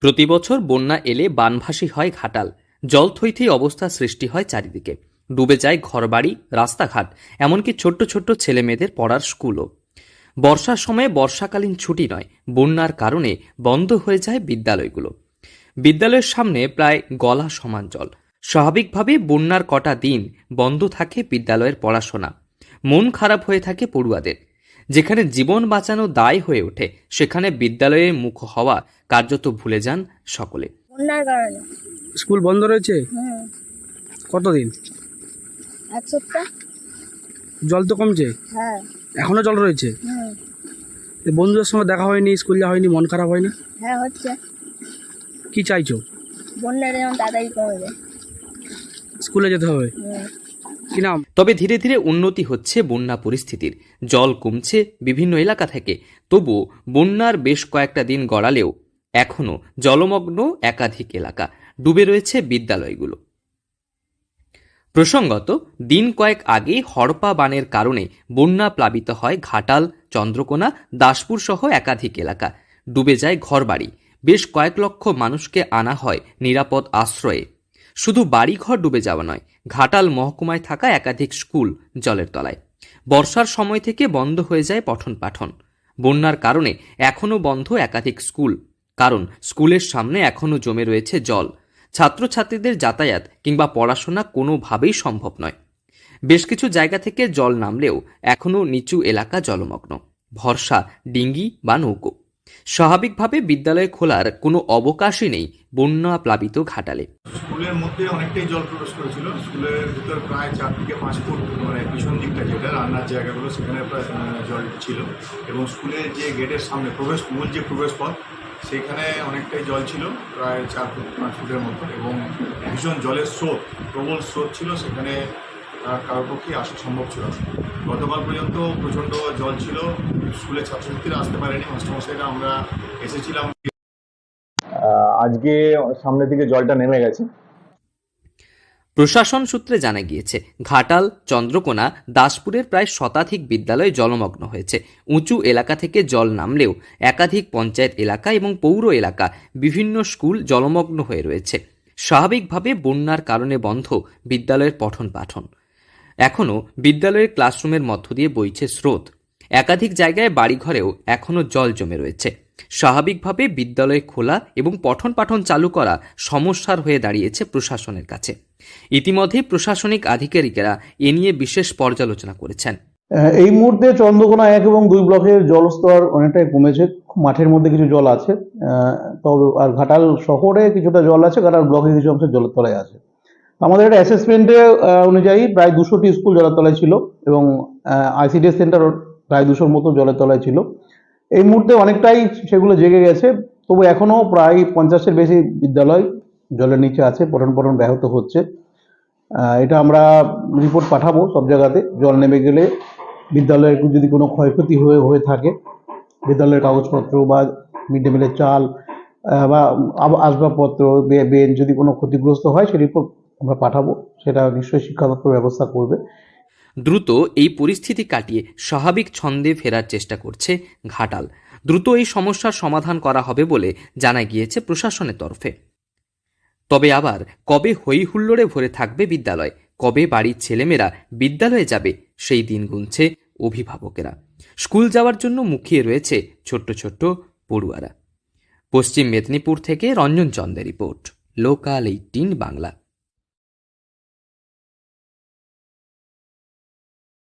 প্রতি বছর বন্যা এলে বানভাসী হয় ঘাটাল। জলথৈথি অবস্থা সৃষ্টি হয় চারিদিকে। ডুবে যায় ঘরবাড়ি, রাস্তাঘাট, এমনকি ছোট্ট ছোট্ট ছেলেমেয়েদের পড়ার স্কুলও। বর্ষার সময়ে বর্ষাকালীন ছুটি নয়, বন্যার কারণে বন্ধ হয়ে যায় বিদ্যালয়গুলো। বিদ্যালয়ের সামনে প্রায় গলা সমান জল। স্বাভাবিকভাবে বন্যার কটা দিন বন্ধ থাকে বিদ্যালয়ের পড়াশোনা। মন খারাপ হয়ে থাকে পড়ুয়াদের। যেখানে জীবন বাঁচানো দায় হয়ে ওঠে সেখানে বিদ্যালয়ে মুখ হওয়া কার্যত ভুলে যান সকলে। বন্যার কারণে। স্কুল বন্ধ রয়েছে? কতদিন? এক সপ্তাহ। জল তো কমছে? হ্যাঁ। এখনও জল রয়েছে? বন্ধুদের সঙ্গে দেখা হয়নি স্কুল যাওয়া হয়নি মন খারাপ হয় না? হ্যাঁ হচ্ছে। কি চাইছো? বন্যার যেমন তাড়াতাড়ি কমে যায়। স্কুলে যেতে হবে? কি তবে ধীরে ধীরে উন্নতি হচ্ছে বন্যা পরিস্থিতির। জল কমছে বিভিন্ন এলাকা থেকে। তবুও বন্যার বেশ কয়েকটা দিন গড়ালেও এখনও জলমগ্ন একাধিক এলাকা ডুবে রয়েছে বিদ্যালয়গুলো। প্রসঙ্গত, দিন কয়েক আগে হড়পা বানের কারণে বন্যা প্লাবিত হয় ঘাটাল, চন্দ্রকোনা, দাসপুর সহ একাধিক এলাকা। ডুবে যায় ঘরবাড়ি। বেশ কয়েক লক্ষ মানুষকে আনা হয় নিরাপদ আশ্রয়ে। শুধু বাড়িঘর ডুবে যাওয়া নয়, ঘাটাল মহকুমায় থাকা একাধিক স্কুল জলের তলায়। বর্ষার সময় থেকে বন্ধ হয়ে যায় পঠন পাঠন। বন্যার কারণে এখনও বন্ধ একাধিক স্কুল। কারণ স্কুলের সামনে এখনও জমে রয়েছে জল। ছাত্রছাত্রীদের যাতায়াত কিংবা পড়াশোনা কোনোভাবেই সম্ভব নয়। বেশ কিছু জায়গা থেকে জল নামলেও এখনও নিচু এলাকা জলমগ্ন। ভরসা, ডিঙ্গি বা নৌকো। স্বাভাবিকভাবে বিদ্যালয় খোলার কোনো অবকাশই নেই বন্যা প্লাবিত ঘাটালে। স্কুলের মধ্যে অনেকটাই জল প্রবেশ করেছিল। স্কুলের ভিতর প্রায় চার থেকে পাঁচ ফুট মানে পিছন দিকটা যেটা, রান্নার জায়গাগুলো, সেখানে প্রায় জল ছিল। এবং স্কুলের যে গেটের সামনে প্রবেশ, মূল যে প্রবেশ পথ সেখানে অনেকটাই জল ছিল, প্রায় চার ফুট, পাঁচ ফুটের মতো। এবং ভীষণ জলের স্রোত, প্রবল স্রোত ছিল, সেখানে কারোর পক্ষে আসা সম্ভব ছিল গতকাল পর্যন্ত প্রচণ্ড জল ছিল। স্কুলের ছাত্রছাত্রীরা আসতে পারেনি। মাস্টারমশাইরা আমরা এসেছিলাম। আজকে সামনে থেকে জলটা নেমে গেছে। প্রশাসন সূত্রে জানা গিয়েছে ঘাটাল চন্দ্রকোনা দাসপুরের প্রায় শতাধিক বিদ্যালয় জলমগ্ন হয়েছে। উঁচু এলাকা থেকে জল নামলেও একাধিক পঞ্চায়েত এলাকা এবং পৌর এলাকা বিভিন্ন স্কুল জলমগ্ন হয়ে রয়েছে। স্বাভাবিকভাবে বন্যার কারণে বন্ধ বিদ্যালয়ের পঠন পাঠন। এখনও বিদ্যালয়ের ক্লাসরুমের মধ্য দিয়ে বইছে স্রোত। একাধিক জায়গায় বাড়িঘরেও এখনও জল জমে রয়েছে। স্বাভাবিকভাবে বিদ্যালয় খোলা এবং পঠন পাঠন চালু করা সমস্যার হয়ে দাঁড়িয়েছে প্রশাসনের কাছে। ইতিমধ্যেই প্রশাসনিক আধিকারিকেরা এ নিয়ে বিশেষ পর্যালোচনা করেছেন। এই মুহূর্তে চন্দ্রকোনা এক এবং দুই ব্লকের জলস্তর অনেকটাই কমেছে। মাঠের মধ্যে কিছু জল আছে তবে আর ঘাটাল শহরে কিছুটা জল আছে, ঘাটাল ব্লকে কিছু অংশ জলের তলায় আছে। আমাদের একটা অ্যাসেসমেন্টে অনুযায়ী প্রায় দুশোটি স্কুল জলের তলায় ছিল এবং আইসিডিএস সেন্টার প্রায় দুশোর মতো জলের তলায় ছিল। এই মুহূর্তে অনেকটাই সেগুলো জেগে গেছে, তবু এখনও প্রায় পঞ্চাশের বেশি বিদ্যালয় জলের নিচে আছে, পঠন পঠন ব্যাহত হচ্ছে। এটা আমরা রিপোর্ট পাঠাবো সব জায়গাতে, জল নেমে গেলে বিদ্যালয়ের যদি কোনো ক্ষয়ক্ষতি হয়ে হয়ে থাকে, বিদ্যালয়ের কাগজপত্র বা মিড ডে মিলের চাল বা আসবাবপত্র বেঞ্চ যদি কোনো ক্ষতিগ্রস্ত হয় সে রিপোর্ট আমরা পাঠাবো, সেটা নিশ্চয়ই শিক্ষা দপ্তর ব্যবস্থা করবে। দ্রুত এই পরিস্থিতি কাটিয়ে স্বাভাবিক ছন্দে ফেরার চেষ্টা করছে ঘাটাল। দ্রুত এই সমস্যার সমাধান করা হবে বলে জানা গিয়েছে প্রশাসনের তরফে। তবে আবার, কবে হই হুল্লোড়ে ভরে থাকবে বিদ্যালয়? কবে বাড়ির ছেলেমেয়েরা বিদ্যালয়ে যাবে? সেই দিন গুনছে অভিভাবকেরা। স্কুল যাওয়ার জন্য মুখিয়ে রয়েছে ছোট্ট ছোট্ট পড়ুয়ারা। পশ্চিম মেদিনীপুর থেকে রঞ্জন চন্দের রিপোর্ট। Local eighteen Bangla.